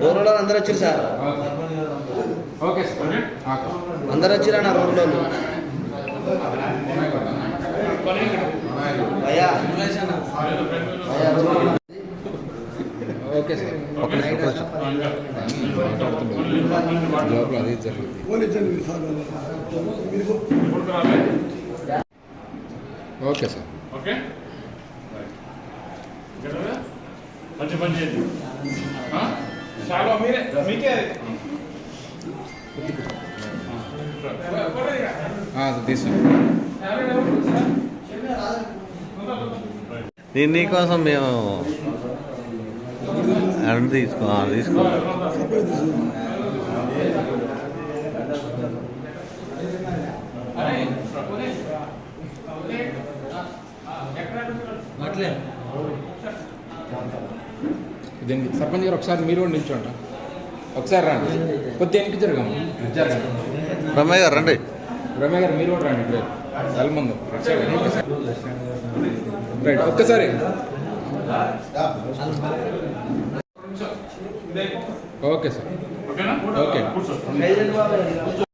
రోడ్లో అందరు వచ్చారు సార్ అందరు వచ్చిరా నా రోడ్లో భయ్యా ఓకే సార్. జాబ్లో అదే జరిగింది ఓకే సార్. ఓకే. మంచి పని చేయండి. ఆ? చాలా మీరే మీకే. తీసాం దీని నీకోసం మేము అన్ని తీసుకో తీసుకో. దీనికి సర్పంచ్ గారు ఒకసారి మీరు కూడా నిల్చోండి. ఒకసారి రండి. కొద్దిగా వెనక్కి జరగము. జరగండి రమయ్య గారు రండి. రమ్య గారు మీరు కూడా రండి. తల ముందు. రైట్ ఒక్కసారి. ఓకే సార్ ఓకేనా ఓకే